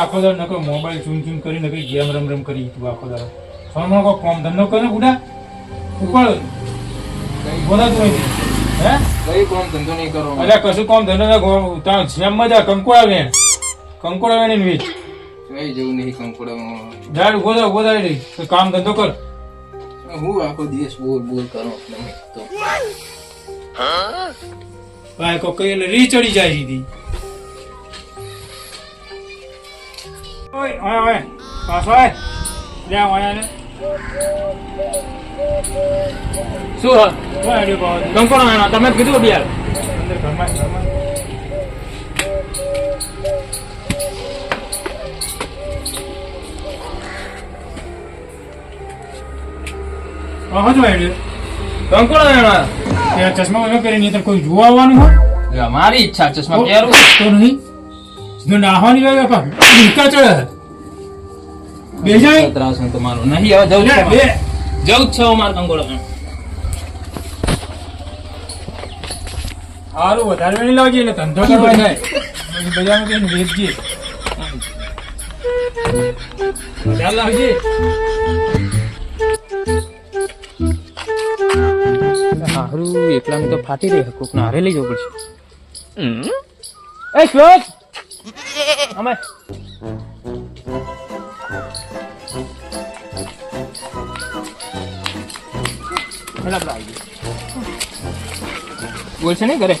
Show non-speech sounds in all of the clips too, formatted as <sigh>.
આખો દાડો નકર મોબાઈલ ચૂન ચૂન કરી નકર ગેમ રમ રમ કરી તું આખો દાડો. સોનમાં કોઈ કોમ ધંધો કરે બુડા? ઉપર બોલા તું અહીંથી. હે? કઈ કોમ ધંધો નહીં કરો? અલ્યા કશું કોમ ધંધો ના ત્યાં તાર મજા કંકોડા આવે. કંકોડા આવે ને વેચ. કઈ જવું નહીં કંકોડામાં જાડ ઊભો ઊભો થાય રહી કામ ધંધો કર. હું આખો દિવસ બોલ બોલ કરો તો ભાઈ કઈ એટલે રી ચડી સીધી ઓય ઓય ઓય. પાછો આય. લે ઓય ને શું. કંકોડો એનો તમે કીધું બિયાર અંદર ઘરમાં ઘરમાં. હા જો આડ્યો કંકોડો ચશ્મા વગર કોઈ જોવા આવવાનું હોય? મારી ઈચ્છા ચશ્મા પહેરું. તો નહીં? સીધું નાહવાની હોય બાપા ભૂલકા ચડે બે જાય ત્રાસ હું તમારો નહીં હવે જવું છે બે. જવું જ છે હવે કંગોળો. સારું હારું વધારે નહીં લાવજે એટલે ધંધો <laughs> કરવા પછી બજારમાં કઈ વેચજે. લાવજે. હારું એકલા તો ફાટી રહી કોક ને હારે લઈ જવું પડશે. એ શ્લોક અમે. બોલશે નહીં ઘરે?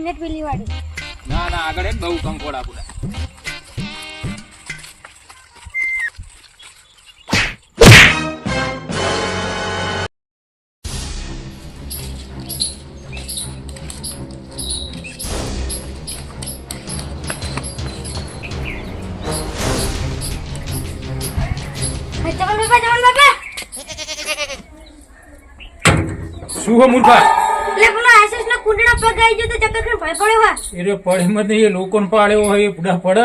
સુનેટ પેલી વાળી. ના ના આગળ એક બહુ કંકોડા પૂરા શું હો મૂર્ખા? નો કુંડળો ગયો તો ચક્કર ખાઈને ભય પડ્યો હા એ પડે મત નહીં એ લોકોને પાડ્યો હોય એ બુઢા પડે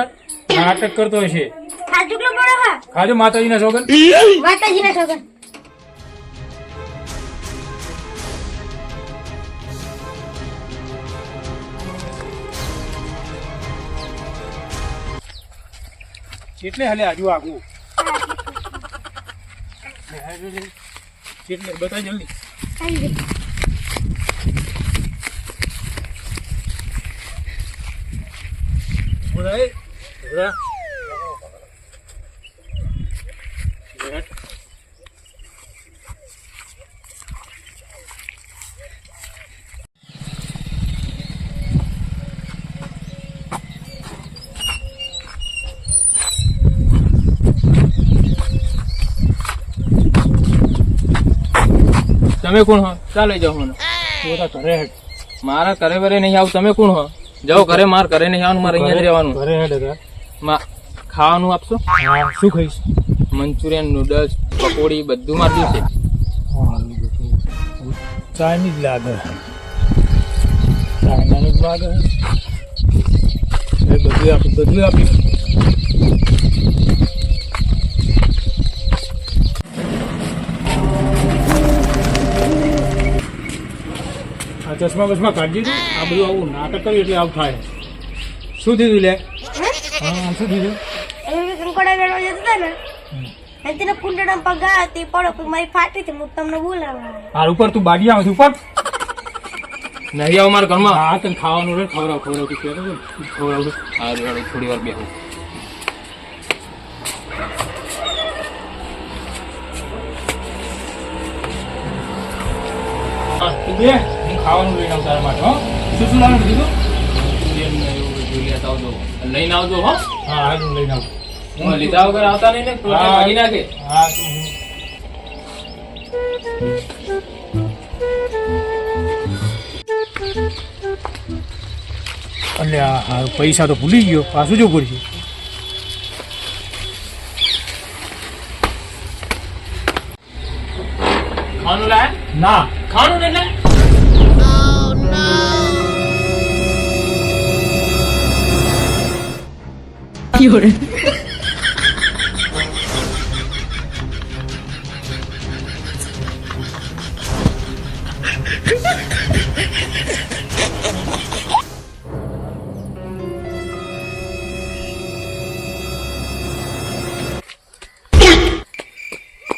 નાટક કરતો હશે. પડ્યો ખાજો માતાજીના સોગન. માતાજીના છોકરા એટલે હાલે આજુ આગુ? એટલે બતા જલ્દી. બોલા બેટ. તમે કોણ હો ચાલે જાઓ મને મારા ઘરે વરે નહીં આવું તમે કોણ હો જાઓ ઘરે માર ઘરે નહીં આવવાનું મારે અહીંયા જ રહેવાનું. ઘરે હેડ ખાવાનું આપશો? શું ખાઈશ? મંચુરિયન નૂડલ્સ પકોડી બધું માર જોશે ચાઇનીઝ લાગે. ચાઇનાનું જ લાગે. એ બધું આપી બધું આપી. ચશ્મા બસમાં કાઢી દીધું આ બધું આવું નાટક કર્યું એટલે આવું થાય. શું દીધું લે? હા? શું દીધું કંકોડા વેણવા જતા હતા ને અને તેના કુંડળા પગ આ પડો મારી ફાટી હતી હું તમને બોલાવવા હાલ ઉપર તું બાડી આવે ઉપર. નહીં આવું મારા ઘરમાં. હા તને ખાવાનું રે ખવડાવ ખવડાવ કે ખવડાવ હારું થોડી વાર બેહું. હા, હું ખાવાનું લઈને આવતા માટે હો. શું શું લાવવાનું કીધું? મંચુરિયન ને એવું બધું લેતા આવજો લઈને આવજો હો. હા હા હું લઈને આવું. હું લીધા વગર આવતા નહીં ને ભાગી નાખે. હા તું હું. એટલે આ પૈસા તો ભૂલી ગયો. પાછું જવું પડશે ખાનું લાય? ના. ખાનું ને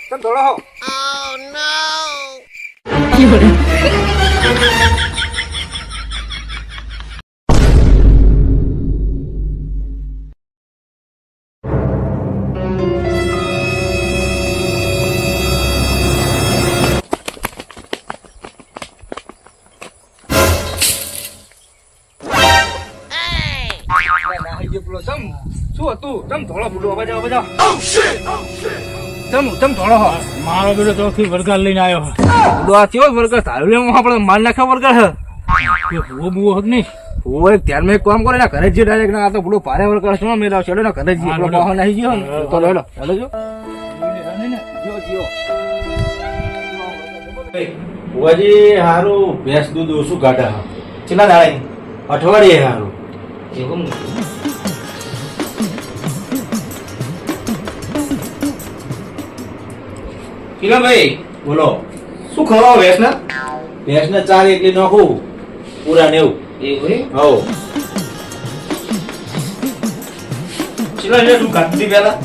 તમે થોડો હો શું તમ તમ થોડો હો. મારો બેટો ચોથી વરગાર લઈને આવ્યો બુડો આ કેવો વર્ગર તારું લેવું આપણે માર નાખ્યા વર્ગર હે. ભૂવો હક નહીં? એક કામ કરે ને ઘરે જ ડાયરેક્ટ ના આ તો બુડો ભારે વર્ગર શું મેલાવ છેડો ને ઘરે જ હા. ગયો ને તો ભુવાજી હારું. ભેંસ દૂધ ઓછું કાઢે હા. દાડા અઠવાડિયે હારું. એવું કિરણભાઈ બોલો. શું ખવડાવો ભેંસ ને ભેંસ ને ચાર એટલી નાખું પૂરા નેવું એવું. હે ચેલા લે કાઢતી પેલા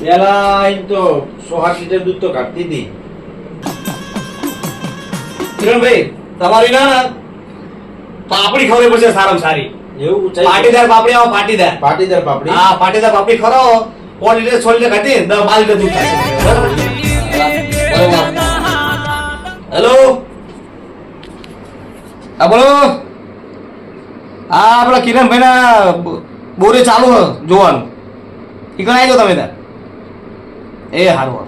પેલા એમ તો સો આઠ લીટર દૂધ તો કાઢતી હતી. કિરણભાઈ તમારી ના પાપડી ખવડી પડશે સારામાં સારી. એવું ચાલ પાટીદાર પાપડી આવો પાટીદાર. પાટીદાર પાપડી? હા પાટીદાર પાપડી ખરો. પોણ લીટર ઘટી દસ લીટર દૂધ થાય. બરાબર? હેલો હા બોલો. હા આપણા કિરણભાઈ ના બોરે ચાલુ હ જોવાનું. ઈ કણ આવી તમે ત્યાં. એ હારું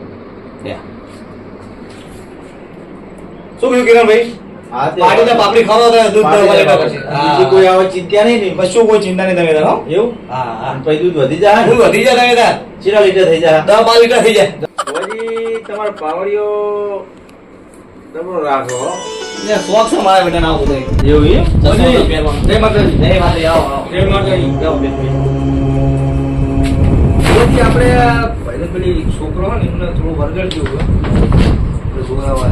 શું કહ્યું કિરણભાઈ? હા, તે- પાપડી ખાવા તો દૂધ બીજી કોઈ આવે ચિંતા નહીં ને કશું કોઈ ચિંતા નહીં તમે એવું? હા પછી દૂધ વધી જાય દૂધ વધી જાય તમે ચેલા લીટર થઈ જાય? દસ બાર લીટર થઈ જાય. ભુવાજી તમારો પાવડિયો જબરો રાખો ને શોખ છે મારા બેટા ના બધું. એવું એમ? ભુવાજી, જય માતાજી. જય માતાજી. આવો જય માતાજી. જાઓ. આપણે પેલી છોકરો હોય ને એમને થોડું વરગડ જેવું હોય. આપણે જોડાવા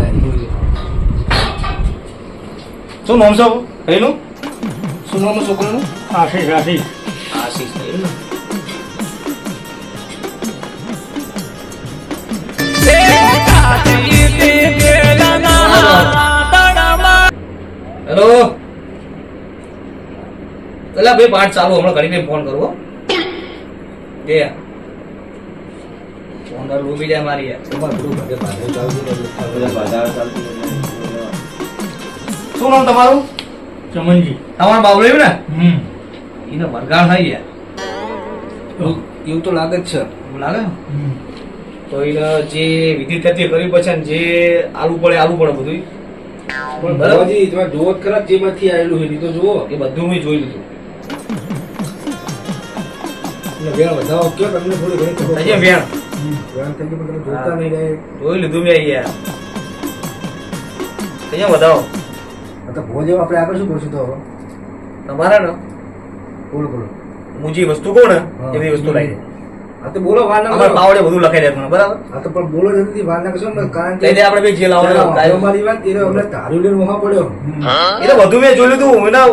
શું નામ છે કઈનું શું નામ છોકરાનું? આશીષ આશીષ. આશીષ હેલો પેલા ભાઈ પાઠ ચાલુ હમણાં ઘડીને ફોન કરવો જે ફોન કર ડૂબી જાય મારી. શું નામ તમારું? ચમનજી. તમારું બાબુ રહ્યું ને? હમ. એને વરગાણ થઈ યાર એવું તો લાગે જ છે. લાગે? ને? હમ. તો એને જે વિધિ થતી કરવી પડશે ને જે આલુ પડે આલુ પડે બધું પણ બરાબરજી તમે જુઓ જ ખરા જેમાંથી આવેલું હોય તો જુઓ. એ બધું મેં જોઈ લીધું. વેણ વધાવો. કયો તમને થોડી ઘણી વેણ. વેણ તમે જોતા નહીં. જોઈ લીધું મેં યાર અહીંયા બતાવો આ તો ભુવાજી, આપણે આગળ શું કરશું તો? તમારા ને? બોલો બોલો. હું જે વસ્તુ કોણ એવી વસ્તુ લાવી દે. તો બોલો બધું લખાઈ દે બરાબર? આ તો પણ બોલો જલ્દી વાર ના ને? કારણ કે લઈ આપણે બે જે લાવવાનું પેલા મારી વાત એને અમને તારું લઈને મોહા પડ્યો. એ તો બધું મેં જોઈ લીધું એના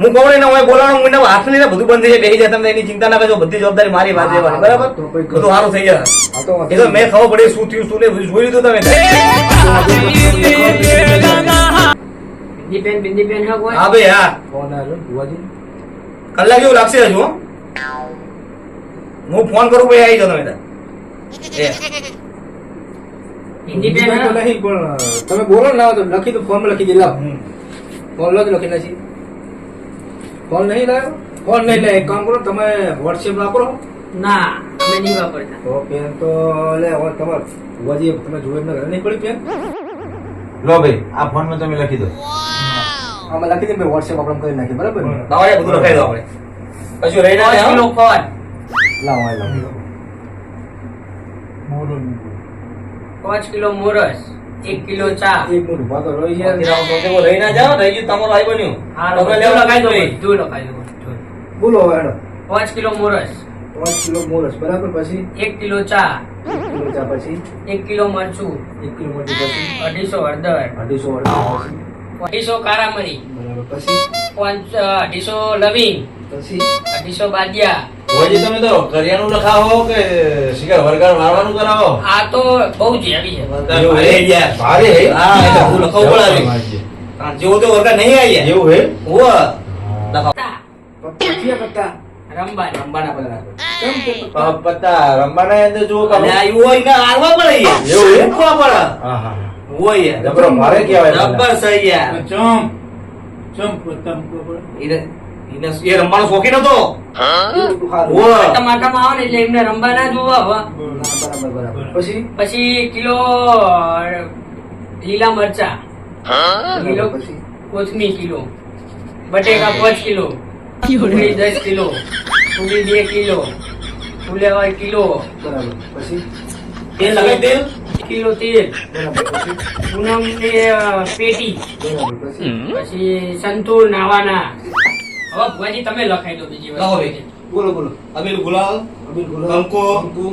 હું એના હાથ લઈને બધું બંધ થઈ જાય બેસી જાય એની ચિંતા ના કરજો બધી જવાબદારી મારી વાત લેવાની બરાબર? બધું સારું થઈ જાય. એ તો મેં ખબર પડે શું થયું શું ને જોઈ લીધું તમે. હા ભાઈ હા. કલાક જેવું લાગશે હજુ હો. ફોન કરું ભાઈ આવી જાવ તમે. હિન્દી નહીં પણ તમે બોલો ને તો લખી તો ફોન લખી દે લાવ ફોન જ લખી નાખી ફોન નહીં લાવ્યો? ફોન નહીં લે એક કામ કરો તમે વોટ્સએપ વાપરો. ના અમે નહીં વાપરતા. તો પેન તો લે તમારે ભુવાજી તમે જોડે એમને નહીં પડી પેન? લો ભાઈ આ ફોનમાં તમે લખી દો. આમાં લખી દે ભાઈ વોટ્સએપ આપણે કરી નાખીએ બરાબર? ને બાવાએ બધું લખાઈ દો આપણે. કશું રહી ના. ખોળ લાવો આ લાવો મોઢો પાંચ કિલો મોરસ એક કિલો ચા. એક મિનિટ ઊભા તો રહી તેરા રહી ના જાઓ રહી ગયું તમારું આવી બન્યું હા તમે લેવ લખાઈ દો બધું લખાઈ દો બોલો હવે હેડો. પાંચ કિલો મોરસ પાંચ કિલો મોરસ બરાબર પછી? એક કિલો ચા. કિલો ચા પછી? એક કિલો મરચું. એક કિલો મરચું પછી? અઢીસો હળદર. અઢીસો હળદર અઢીસો કાળા મરી બરાબર પછી? પાંચ અઢીસો લવિંગ. પછી? અઢીસો બાદિયા. ભુવાજી તમે તો કરિયાનું લખાવો કે શિકાર વરગાર મારવાનું કરાવો આ તો બહુ જ હેવી છે ભારે હે યાર. ભારે હે? એટલે હું લખાવ પડે હવે. ભુવાજી. હા, જેવો તો વરગાર નહીં આવી. એવું હે હોવે. લખાવો. પછી આ પત્તા રંબાન કેમ કે અંદર જુઓ કામ. અને હોય કે હારવા પડે યાર. એવું હે? મૂકવા પડે. હા, હા. હોય જબરો ભારે કહેવાય પેલા. સહી યાર. ચમ ચમ પત્તા મૂકવા પડે એને- એ રમવાનો શોખીન હતો. ટમાટામાં આવે ને એટલે એમને રમવા ના જોવા હવે. બરાબર બરાબર. પછી? પછી કિલો લીલા મરચા. કિલો કોથમી કિલો. બટેકા પાંચ કિલો. ફૂલી દસ કિલો. ફૂલી બે કિલો. ફૂલેવા કિલો. બરાબર પછી? તેલ લગાવી તેલ? કિલો તેલ. પૂનમ પેટી. પછી સંતુર નાવાના. ભુવાજી તમે લખાઈ દો બીજી વાર બોલો બોલો. અબીલ ગુલાલ અબીલ ગુલાલ કંકુ.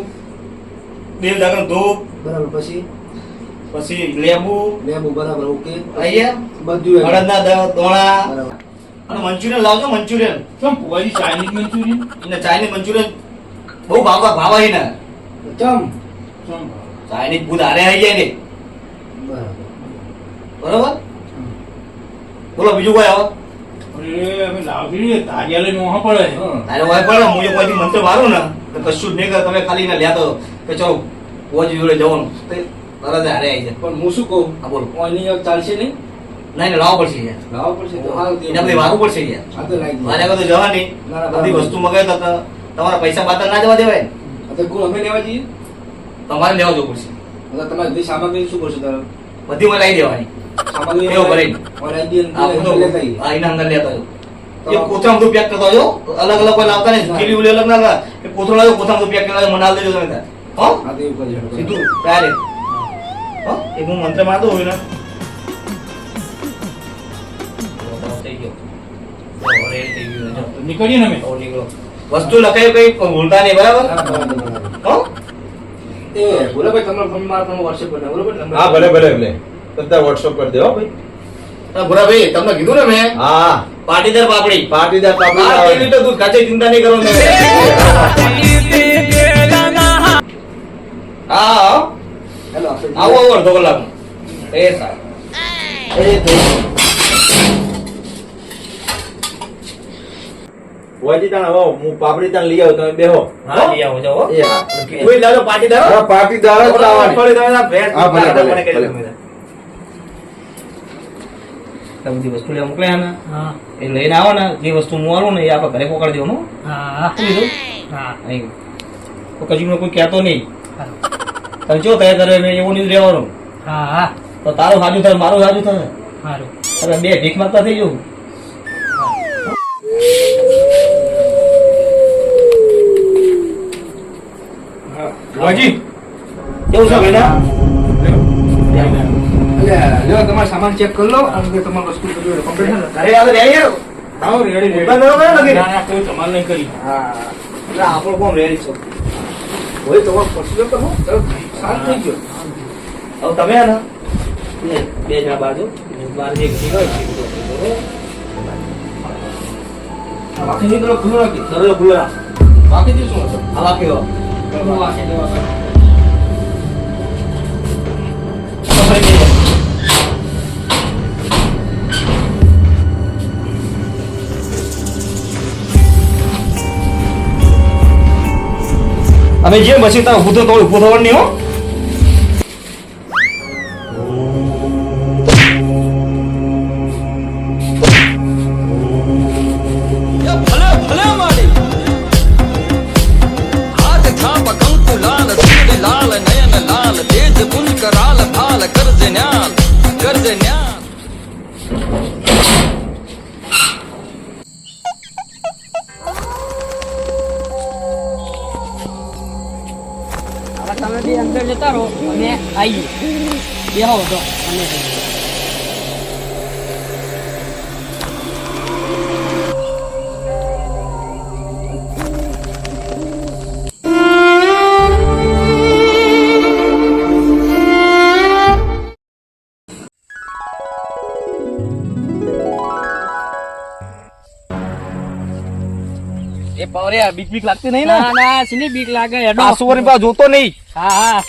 તેલ દાગણ ધૂપ બરાબર પછી? પછી લેબુ લેબુ બરાબર ઓકે. અહીંયા બધું હળદના દોણા. અને મંચુરિયન લાવજો મંચુરિયન. ચમ ભુવાજી ચાઇનીઝ મંચુરિયન? એને ચાઇનીઝ મંચુરિયન બહુ ભાવવા ભાવા છે ને. ચમ? ચમ ચાઇનીઝ ભૂત હારે આવી જાય ને. બરાબર. બરોબર? બોલો બીજું કોઈ આવો? કશું જ નહીં તમે ખાલી ને લ્યા કે ચલો જોડે જવાનું. તરત હારે આવી જાય. પણ હું શું કહું? હા બોલો. ઓની ચાલશે નહીં? ના ને લાવવો પડશે યાર. લાવવા પડશે તો એના બધી વારવું પડશે યાર. તો લાગી મારે આગળ તો જવાની બધી વસ્તુ મગાવી તો તમારા પૈસા બાતર ના જવા દેવાય. તો ગુણ અમે લેવા જઈએ? તમારે લેવા જવું પડશે. તમારે બધી સામગ્રી શું કરશો તારે? બધી લાવી દેવાની. એવું ભરીને. ઓનલાઈન દઈએ આ બધો લેતા આવીએ. આ એના અંદર લેતા. તો- એ કોથળામાં બધું પેક કરતા જાઓ. અલગ અલગ કોઈ લાવતા નહીં ના. કિલી ઉલી અલગ ના લાવે. એ કોથળા કોથળામાં બધું પેક કરેલા મને આલ દેજો તમે. હો તો સીધું ત્યારે હો એક હું મંત્ર મારતો હોય ને થઈ ગયો હવે ready થઈ ગયું છે. નીકળીએ ને નીકળો. વસ્તુ લખાયું કઈ ભૂલતા નહીં બરાબર હા, એ બોલો ભાઈ તમને ફોન મારો તમે વોટ્સએપ પર બરાબર હા ભલે ભલે ભલે બધા વોટ્સઅપ કરી દેવા ભાઈ. ભૂરાભાઈ તમને કીધું ને મેં? હા. પાટીદાર પાપડી. પાટીદાર પાપડી લીટર દૂધ કાચે ચિંતા નહીં કરો હા હેલો આવો આવો અડધો કલાકમાં એ સારું એ થઈ ગયું. તાણ હવે હું પાપડી તાણ લઈ આવું તમે બેહો. હા લઈ આવો જાઓ એ હા કોઈ લાવજો પાટીદાર? હા, પાટીદાર જ તમે ભલે, ભલે, ભલે. તમે. બધી વસ્તુ લેવા મોકલ્યા ને એ લઈને આવો ને જે વસ્તુ હું આવું ને એ આપણે ઘરે પકડી દેવાનું? તો કશું કોઈ કહેતો નહીં. તમે જો તૈયાર કરે મેં એવું નહીં રહેવાનું હા હા. તો તારું સાજુ થાય મારું સાજુ થાય. સારું બે ભીખ માંગતા થઈ જવું હાજી કેવું છે બેટા? લ્યો તમારો સામાન ચેક કરી લો અને તમારો વસ્તુ બધું complete છે. ઘરે આવે તો આવી જાઓ. આવો રેડી રેડી ઊભા કરો ના, ના, કોઈ ધમાલ નહીં કરી. હા. એટલે આપણો કોમ રેડી છો? હોય તો પછી તો હું સારું થઈ ગયો. હવે તમે હે ને બે જણા બાજુ. બાર જે ઘી હોય. બાકી પેલો ખુલ્લો રાખી. ખુલ્લો રાખ. બાકી શું આ વાક્ય અમે જે પછી તમે ઉભું તો ઉભું થવાનું હો. અને આવીએ બેહો તો. અમે બીક બીક લાગતી નહીં ના? ના સીની બીક લાગે પાસવર્ડ જોતો નહીં. હા હા.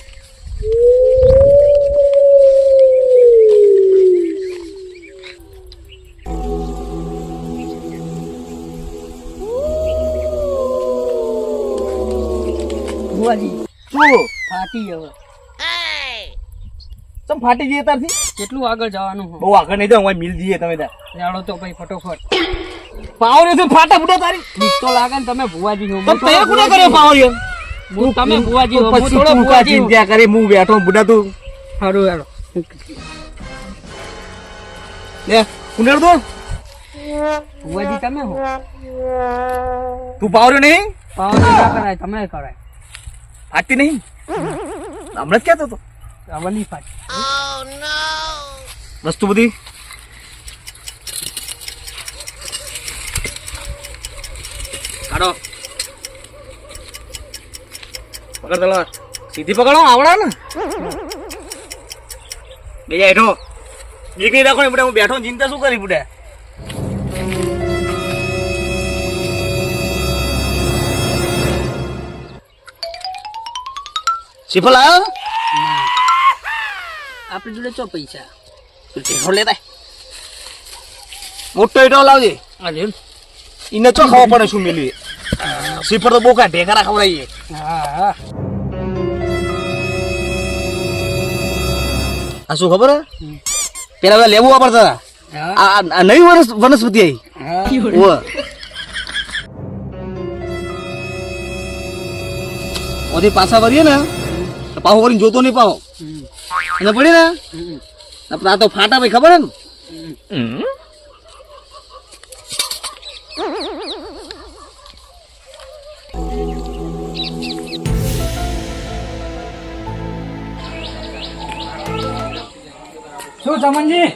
બુઆજી શું ફાટી હવે. તમ ફાટી જઈએ તારથી કેટલું આગળ જવાનું બહુ આગળ નહીં જાવ મિલ જઈએ તમે ત્યાં. જાડો તો ભાઈ ફટોફટ. પાવર છે ફાટા ફૂટો તારી. બીક તો લાગે ને તમે ભુવાજી હો. તો તે કોને કર્યો પાવર હું તમે ભુવાજી હો. હું થોડો ભુવાજી. ચિંતા કરી હું બેઠો બુડા તું. હારું હેડો લે કુંડળ દો ભુવાજી તમે હો. તું પાવર નહીં? પાવર ના કરાય તમે કરાય. ફાટતી નહીં? હમણાં જ કહેતો હતો. હવે નહીં ફાટી વસ્તુ બધી? કાઢો. પકડ તલવાર. સીધી પકડો આવડે ને? બે જા હેઠો. નીકળી રાખો ને હું બેઠો ચિંતા શું કરી બુડા સિફલ આવ્યો આપણે જોડે ચો પૈસા? ઢેરો લેતા મોટો ઈટો લાવજે. અરે ઈને ચો ખાવા પડે શું મેલી સિફર તો બોકા ઢેકરા ખવડાવીએ હા. હા આ શું ખબર પેલા બધા લેવું વાપરતા આ નવી વનસ વનસ્પતિ આવી. ઓથી પાછા વળીએ ને. પાહો કરીને જોતો નહીં પાહો. અને પડી ને? આપણે આ તો ફાટા ભાઈ ખબર હે ને? શું ચમનજી?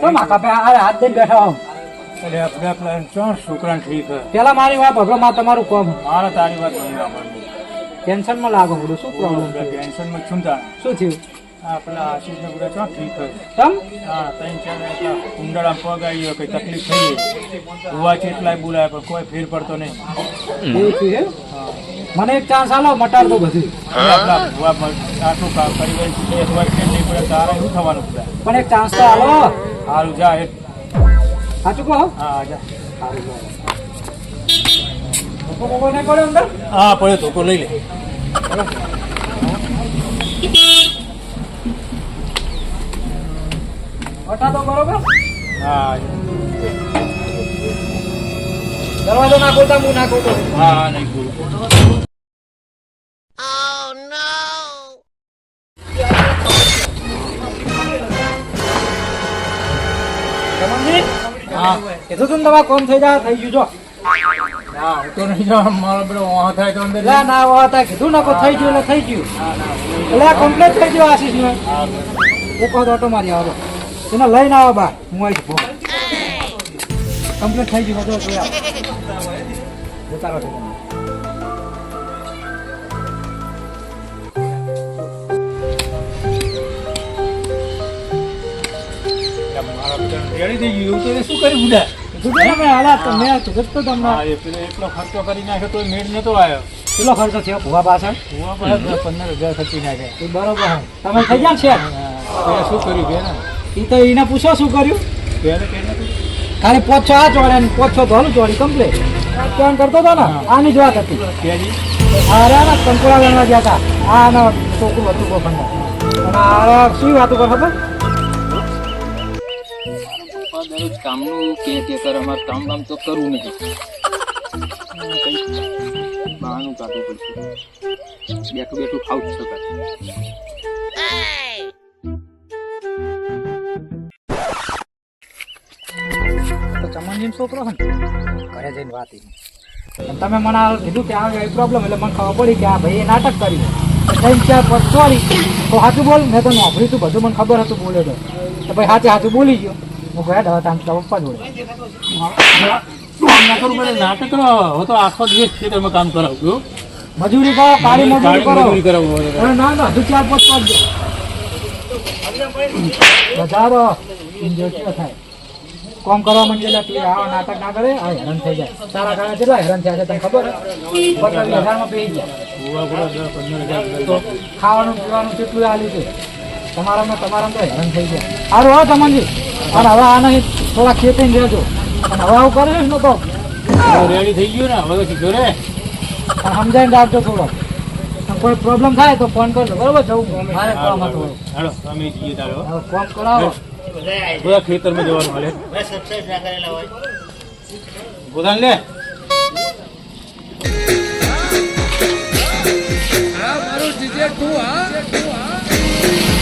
તો માકા પે આ હાથ દઈને બેઠા હો? એટલે આપણે પેલા ચોણ છોકરાને ઠીક પેલા મારી વાત ભગવાનમાં તમારું કોમ મારે તારી વાત નહીં. ટેન્શનમાં લાગો બધું. શું પ્રોબ્લેમ છે? ટેન્શનમાં છું શું થયું? આ પેલા આશીષને બધા ઠીક થયું. તમ? હા ત્રણ ચાર એટલા પગ આવી ગયો કઈ તકલીફ થઈ ગઈ. કેટલાય બોલાય પણ કોઈ ફેર પડતો નહીં. એવું થયું મને એક ચાન્સ આલો મટાડ દો બધું. હવે આપણા આટલું કામ કરી ગઈ છે નહીં પડે તારે શું થવાનું પણ એક ચાન્સ તો આલો. સારું જા. સાચું કહો? હા જા. ધક્કો નહીં પડ્યો ધોકો લઈ લે. હા. દરવાજો ના ખોલતા હું ના ખોલતો હા હા નહીં બોલું હા. કીધું તું તમારે કોમ થઈ જાય થઈ ગયું જો. લઈને આવો બા. હું આવીશ કમ્પ્લેટ થઈ ગયું. બધું રેડી થઈ ગયું. તો શું કર્યું બુડા કીધું તું ને હાલા તો મેં કીધું તો તમને એટલો ખર્ચો કરી નાખ્યો તો મેળ નતો આવ્યો. કેટલો ખર્ચો થયો? ભૂવા પાછળ? ભૂવા પાસે પંદર હજાર ખર્ચી નાખ્યા. એ બરોબર. તમે થઈ ગયા છે શું કર્યું કે ને એ તો એને પૂછો શું કર્યું? ખાલી પોચો આ ચોડે ને પોચ હલું ચોડી કમ્પ્લેટ ફોન કરતો હતો ને? આની જ વાત હતી. અરે ના કંકુડા લેવા ગયા હતા. આ ના છોકરું હતું કોઈ અને આ શું વાતું કર ખબર? દરરોજ કામનું કે કે કર અમારે કામ કામ તો કરવું નથી કંઈક બહાનું કાઢવું પડશે. બેઠું બેઠું ખાવું જ શકાય છોકરો ને, ઘરે જઈને વાત તમે મને કીધું કે આ પ્રોબ્લેમ એટલે મને ખબર પડી કે આ ભાઈ એ નાટક કર્યું તો ચાર પદ સોરી. તો સાચું બોલ, મેં તો નોકરી તું બધું મને ખબર હતું બોલ્યો તો. તો ભાઈ સાચે સાચું બોલી ગયો. હું ગયા હતા આમ તો પપ્પા જોડે. નાટક કરો. હવે તો આખો દિવસ ખેતરમાં કામ કરાવું મજૂરી કરો કાળી મજૂરી કરો. મજૂરી કરાવું ના ના હજુ ચાર પદ દો વધારો enjoy થાય? કોમ કરવા માંડે એટલે તું આવા નાટક ના કરે આ હેરાન થઈ જાય. તારા કારણે કેટલા હેરાન થયા છે તને ખબર પચાસ હજારમાં પેઈ ગયા. ખાવાનું પીવાનું કેટલું આલ્યું છે? તમારામાં તમારામાં તો હેરાન થઈ ગયા. સારું હા તમનજી. અને હવે આ નહીં થોડા ખેતી રહેજો. અને હવે આવું કરે ને તો. રેડી થઈ ગયું ને હવે તો કીધું રે પણ સમજાઈને રાખજો થોડો. કોઈ પ્રોબ્લેમ થાય તો ફોન કરજો. બરોબર જવું મારે કામ હતું. હાલો અમે જઈએ તારો ફોન કરાવો. બધા ખેતરમાં જવાનું હાલે. ગોદાન લે. હા મારું જીજે તું હા.